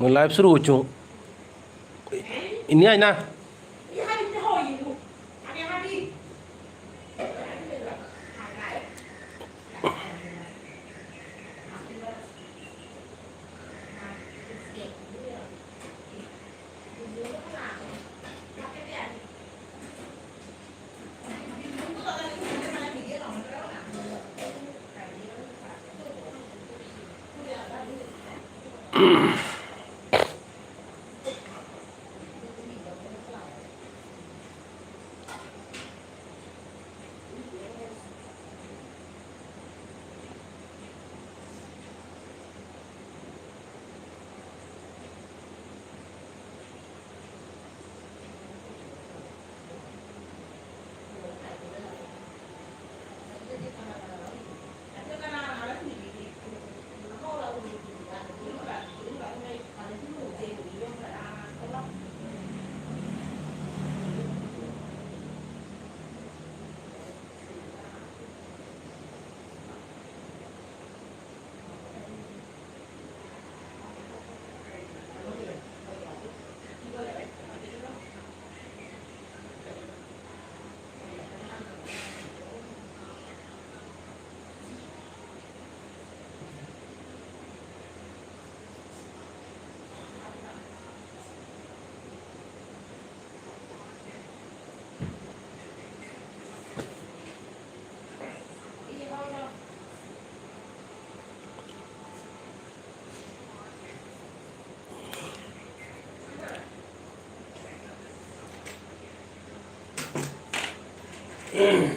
মই লাইভ শুরু করছ ইনি Mm-hmm.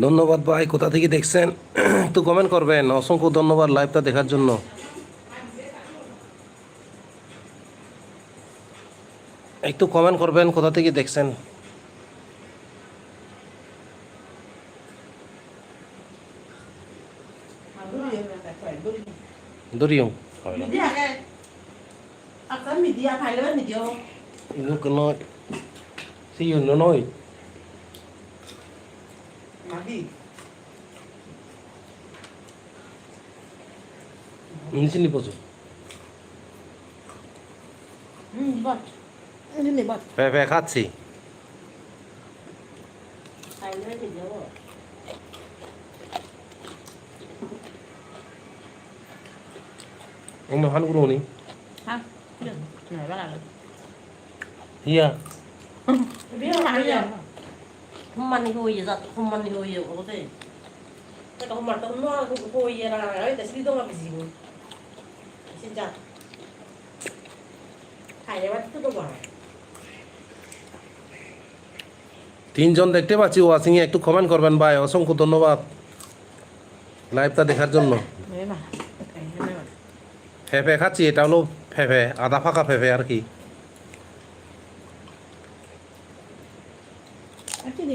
ধন্যবাদ ভাই কোথা থেকে দেখছেন? একটু কমেন্ট করবেন। অসংখ্য ধন্যবাদ লাইভটা দেখার জন্য। একটু কমেন্ট করবেন কোথা থেকে দেখছেন? ইনো কোনো নয়। পচো bật ফে ফে খাচ্ছি Phải lớn thì chưa অন্য হানগুলো নি Ha Đầu হিয়া Cái đó mà tao nó cũng hồi là ấy Tại sao không làm gì Xin chào Thầy này bắt tức bảo তিনজন দেখতে পাচ্ছি ওয়াচিংয়ে একটু কমেন্ট করবেন ভাই অসংখ্য ধন্যবাদ লাইভটা দেখার জন্য ফেফে খাচ্ছি এটা হলো ফেফে আদা ফাঁকা ফেফে আর কি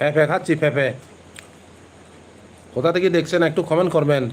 ফ্যাফে খাচ্ছি ফ্যাফে কোথা থেকে দেখছেন একটু কমেন্ট করবেন।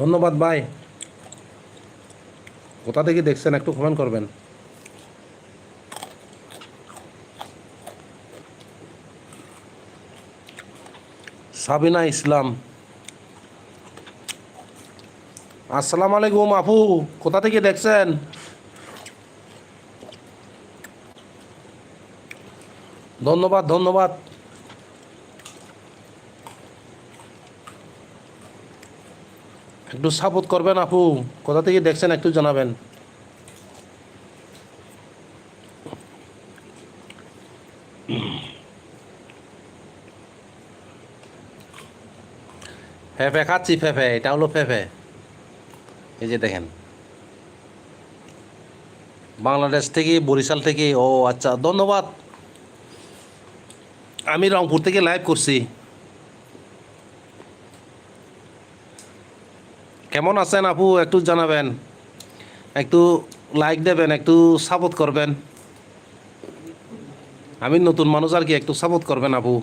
ধন্যবাদ ভাই। কোথা থেকে দেখছেন একটু কমেন্ট করবেন। সাবিনা ইসলাম। আসসালামু আলাইকুম আপু, কোথা থেকে দেখছেন? ধন্যবাদ ধন্যবাদ। একটু সাপোর্ট করবেন আপু, কোথা থেকে দেখছেন একটু জানাবেন। ফেফে, খাচ্ছি ফেফে, এটা হলো ফেফে। এই যে দেখেন। বাংলাদেশ থেকে, বরিশাল থেকে, ও আচ্ছা ধন্যবাদ। আমি রংপুর থেকে লাইভ করছি। কেমন আছেন আপু? একটু জানাবেন। একটু লাইক দেবেন, একটু সাপোর্ট করবেন। আমি নতুন মানুষ আর কি, একটু সাপোর্ট করবেন আপু।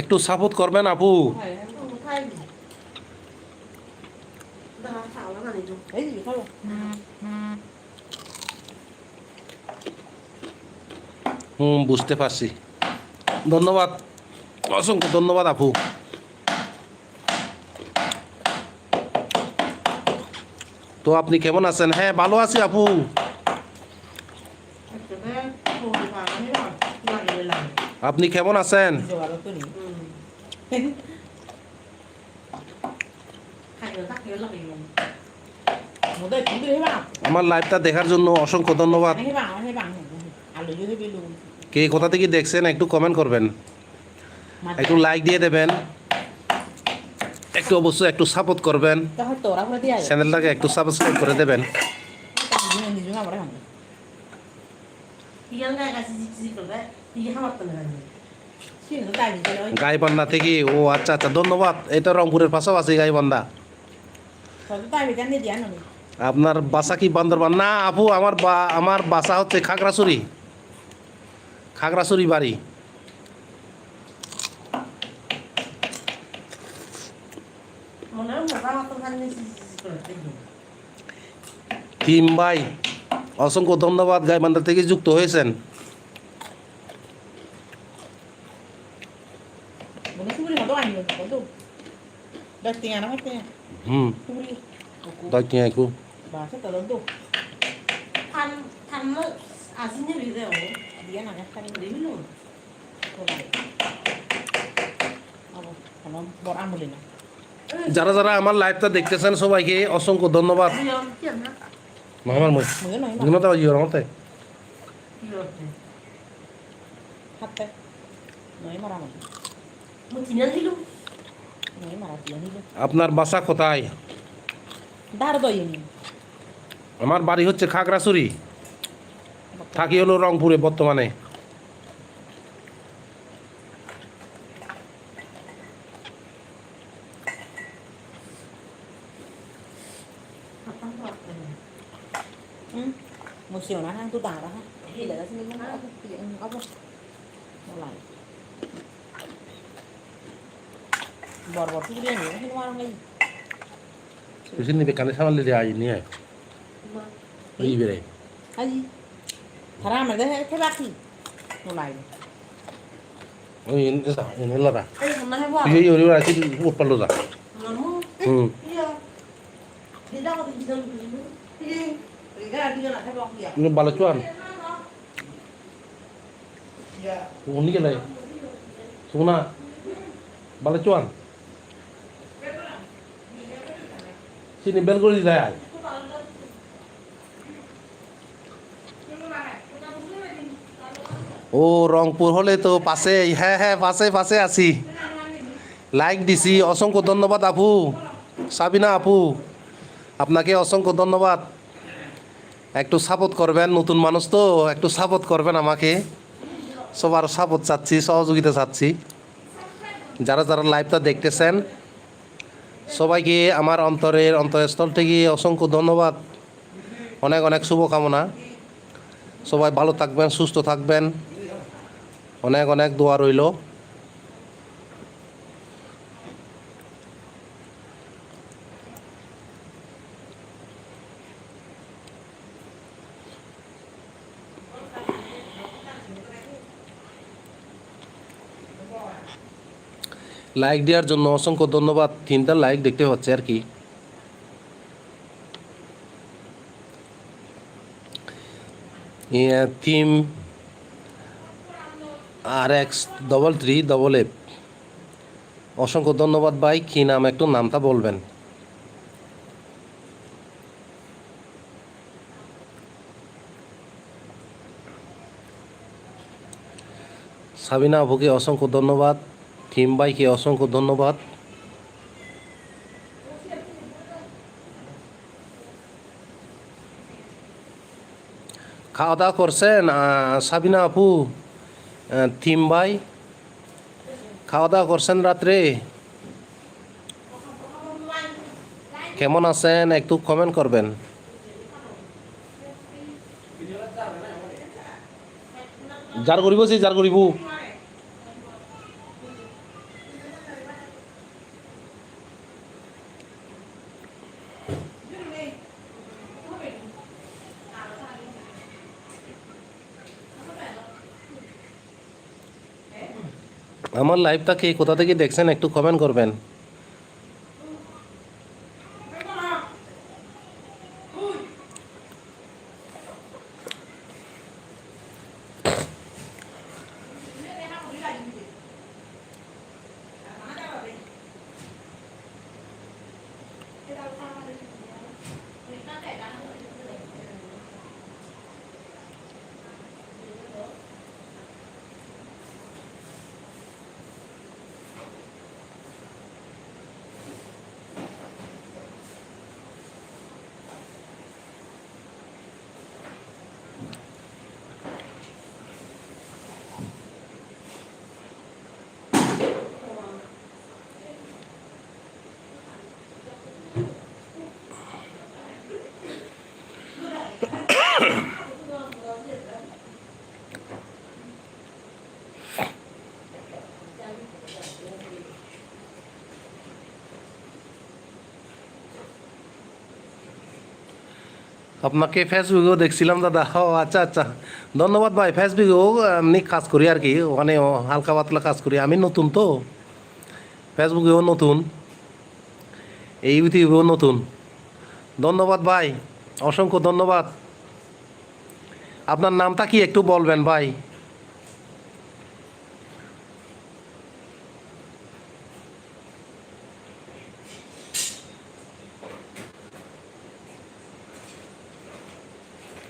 একটু সাপোর্ট করবেন আপু। হুম বুঝতে পারছি। ধন্যবাদ। অসংখ্য ধন্যবাদ আপু। তো আপনি কেমন আছেন? হ্যাঁ ভালো আছি আপু। আপনি কেমন আছেন? আমার লাইভটা দেখার জন্য অসংখ্য ধন্যবাদ। কে কোথা থেকে দেখছেন একটু কমেন্ট করবেন। একটু লাইক দিয়ে দেবেন। একটু অবশ্যই একটু সাপোর্ট করবেন। চ্যানেলটাকে একটু সাবস্ক্রাইব করে দেবেন। nào vào đây hẳn Gaibandha থেকে, ও আচ্ছা আচ্ছা ধন্যবাদ। এটা রংপুরের পাশাপাশি গাইবান্ধা। আপনার বাসা কি বান্দরবান? না, আপু, আমার বা, আমার বাসা হচ্ছে খাগড়াছড়ি। খাগড়াছড়ি বাড়ি। টিম ভাই, অসংখ্য ধন্যবাদ। গাইবান্ধা থেকে যুক্ত হয়েছেন। Datingan naman ito yan. Hmm. Tuli. Datingan ko. Bakit? Alam to. Tan, tan mo, asin niya rin ako. Hindi yan, ang kanin ko rin yun. যারা যারা আমার লাইভটা দেখতেছেন সবাইকে অসংখ্য ধন্যবাদ মহামার মই ধন্যবাদ বাজি ওর মতে হাতে নয় মারা মানে আপনার বাসা কোথায়? আমার বাড়ি হচ্ছে খাগড়াছড়ি। থাকি হলো রংপুরে বর্তমানে। আজি খারাপ আমার দেখে খেয়ে রাখি নোলাই ওই এনে লড়া Ay, na hewa. এই ওই ওরা কি উঠ পারল যা। Mamo. হুম। Iya. Hindi ako tignan ko. Sige, Riga, di ka na খেয়ে রাখি তুমি ভালো চুয়ান। Ya. উনি গেলে। সোনা ভালো করে দিলে আয়। ও, রংপুর হলে তো পাশে হ্যাঁ হ্যাঁ পাশে পাশে আছি। লাইক দিছি। অসংখ্য ধন্যবাদ, আপু। সাবিনা, আপু। আপনাকে অসংখ্য ধন্যবাদ। একটু সাপোর্ট করবেন, নতুন মানুষ তো। একটু সাপোর্ট করবেন আমাকে। সবার সাপোর্ট চাচ্ছি, সহযোগিতা চাচ্ছি। যারা যারা লাইভটা দেখতেছেন সবাইকে আমার অন্তরের অন্তরস্থল থেকে অসংখ্য ধন্যবাদ। অনেক অনেক শুভকামনা। সবাই ভালো থাকবেন, সুস্থ থাকবেন। অনেক অনেক দোয়া রইল। লাইক দেওয়ার জন্য অসংখ্য ধন্যবাদ। তিনটা লাইক দেখতে হচ্ছে আর কি। Theme R X double three double F অসংখ্য ধন্যবাদ ভাই, কী নাম, একটু নামটা বলবেন। সাবিনা আবুকে অসংখ্য ধন্যবাদ। থিম ভাইকে অসংখ্য ধন্যবাদ। খাওয়া দাওয়া করছেন সাবিনা আপু থিম ভাই। খাওয়া দাওয়া করছেন রাত্রে। কেমন আছেন? একটু কমেন্ট করবেন। যার করিব সে যার করিব। আমার লাইভটাকে কোথা থেকে দেখছেন? একটু কমেন্ট করবেন। আপনাকে ফেসবুকেও দেখছিলাম, দাদা। ও আচ্ছা আচ্ছা। ধন্যবাদ ভাই, ফেসবুকেও এমনি কাজ করি আর কি। ওখানে হালকা পাতলা কাজ করি। আমি নতুন তো। ফেসবুকেও নতুন। এই ইউটিউবেও নতুন। ধন্যবাদ ভাই, অসংখ্য ধন্যবাদ। আপনার নামটা কি একটু বলবেন ভাই?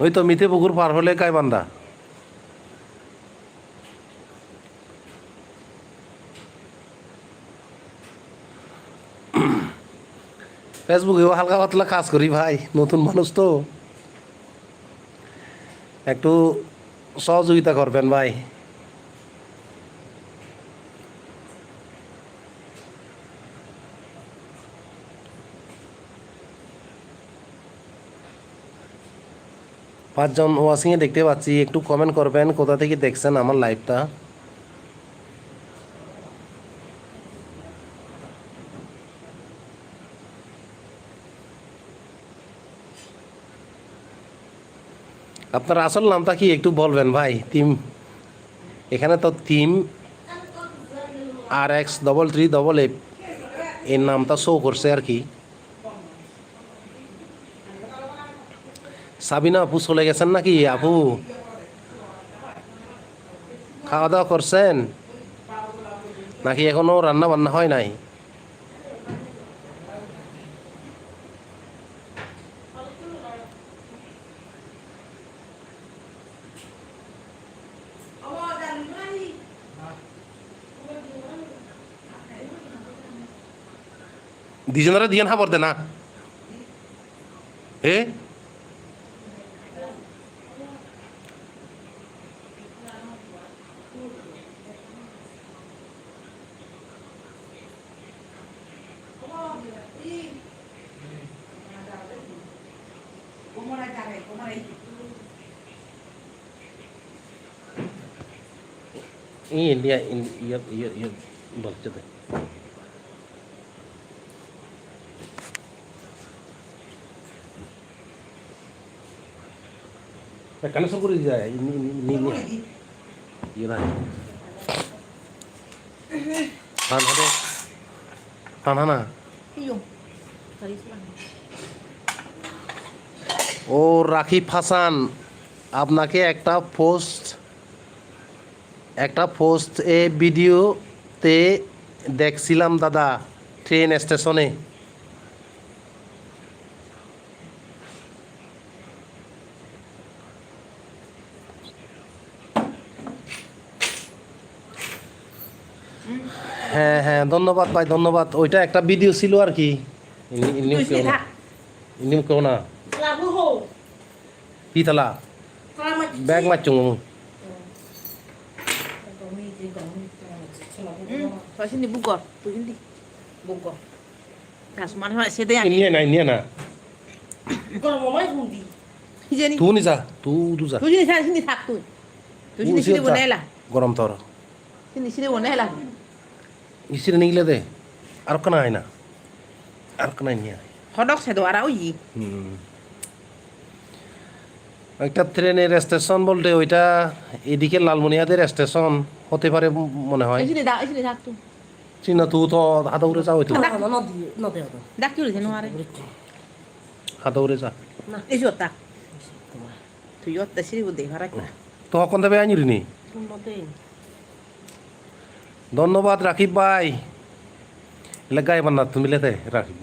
ওই তো মিথে পুকুর পার হলে গাইবান্ধা ফেসবুকেও হালকা পাতলা কাজ করি ভাই, নতুন মানুষ তো। একটু সহযোগিতা করবেন ভাই। পাঁচজন ওয়াশিংয়ে দেখতে পাচ্ছি, একটু কমেন্ট করবেন, কোথা থেকে দেখছেন আমার লাইভটা আপনার আসল নামটা কি একটু বলবেন ভাই টিম এখানে তো team R X double three double F এর নামটা শো করছে আর কি। সাবিনা আপু চলে গেছেন নাকি আপু? খাওয়া দাওয়া করছেন? নাকি এখনও রান্না বান্না হয় নাই? দুজনেরা দিয়ে না পড়তে না। এ? এই ইন্ডিয়া ইয়ে ইয়ে ইয়ে বলছে তো কানেকশন করে দিয়ে যায় ইয়ে না টান হাতে টান না Iyo. ও রাকিব হাসান আপনাকে একটা পোস্ট একটা পোস্ট এ ভিডিওতে দেখছিলাম দাদা ট্রেন স্টেশনে হ্যাঁ হ্যাঁ ধন্যবাদ ভাই ধন্যবাদ। ওইটা একটা ভিডিও ছিল আর কি। কেউ না. ইনিও কেউ Selamat. ব্যাগ মারছো Hmm. Pak sini bugor. Tuh sini. Bugor. Nah, semua mana sih yang নিয়ে নাই নিয়ে না Kalau mau main hundi. Sini. তু নি যা তু তু যা Tuh sini sana sini tak tuh. Tuh sini sini যা। bonela. গরম তোর Sini sini bonela. ইসিরে নিগলে দে আর কেন আয় না আর কেন নিয়ে আয় Hodok saya doa rauji. হুম। একটা ট্রেনের স্টেশন বলতে ওইটা এদিকে লালমনিয়াদের স্টেশন হতে পারে মনে হয়. চিনা তু তো হাতা উড়ে যা হইতো না না নদী নদী হতো উড়ে যা. তো হকন দেবে আনিরি নি নদী ধন্যবাদ রাকিব ভাই। এলে গায়ে বান্না তুমি লেতে রাকিব.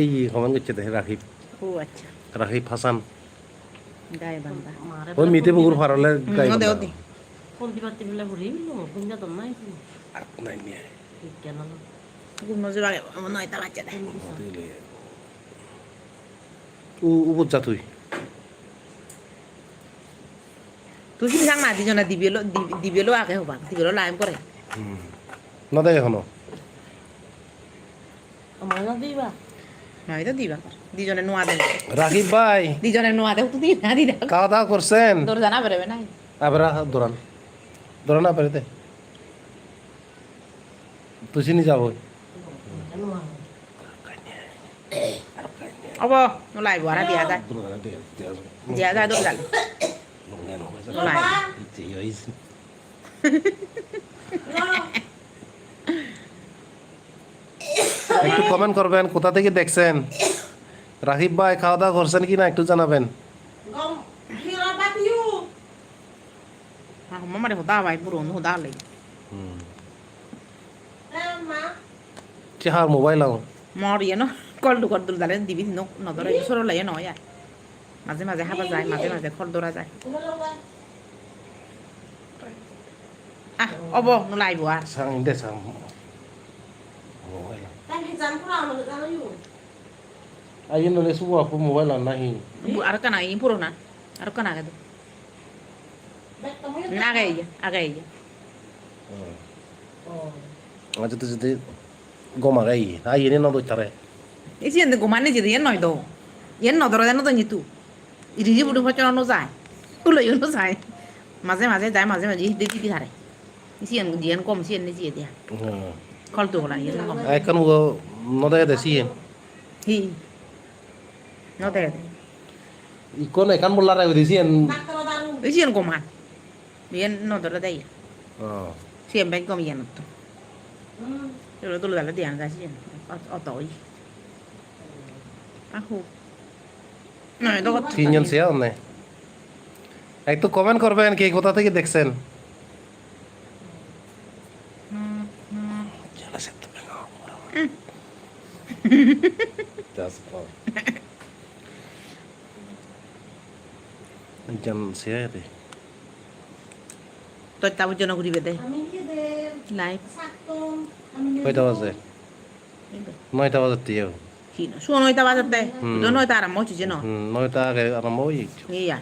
এই সমান করছে দে রাকিব। acha. রাকিব হাসান. ওই মিতে বুকুর ফারলে গায়ে কোন দিবা তিবিলে ঘুরি গুঞ্জা তো নাই আর নাই নিয়ে কেন Aku mau coba mau naik tak aja dah. উ উপর যা তুই jona di belo di di belo akeh bang. Di belo lain kore. না দেখ এখনও আমার না দিবা di bang. Di jona nu ada. Rakib ভাই Di jona nu ada tuh di খাওয়া দাওয়া করছেন? আবার দৌড়ান দৌড়ান আবার দে তুই চিনি যাব. একটু কমেন্ট করবেন কোথা থেকে দেখছেন? রাকিব ভাই খাওয়া দাওয়া করছেন কি না একটু জানাবেন। Aku mau ada hoda baik burung hoda lagi. Sama. চেহার mobile আও Mau dia no. Kol du kol du dalam di bini no no dor itu soro lagi no ya. Maze maze haba zai maze maze kol dora zai. Ah, obo mulai buar. সাং দে সাং mobile Kan hijam kurang menurut kamu yuk. আইন নলে সুবু আপু mobile আর নাহি Bu ada kana ini puro na. Ada kana gitu. Baik temunya. Naga iya, aga iya. Oh. আজ তো যদি গমা guy I এনে না দইতারে Isi yang gue mana jadi yang noy do. Yang no dora no tuh itu. Ini dia butuh pacar no zai. Ulo yo no zai. Maze maze zai maze maze di di di thare. Isi yang dia kom isi yang dia dia. Kol tuh lah yang kom. এখন নদে দেছি Hi. No te. Ikon ikan bola ra di sien. Nakal daru. Isi yang koman. Bien no dora. Oh. Siem ben kom yen to. Hmm. Yo to la dian ga sien. O. No, এটা কথা তিনজন share নেই একটু comment করবেন কে কোথা থেকে দেখছেন একজন share todo está bueno aquí vete no hay no hay tabas no hay de tierra sí no solo no hay no no hay de arroz muy ya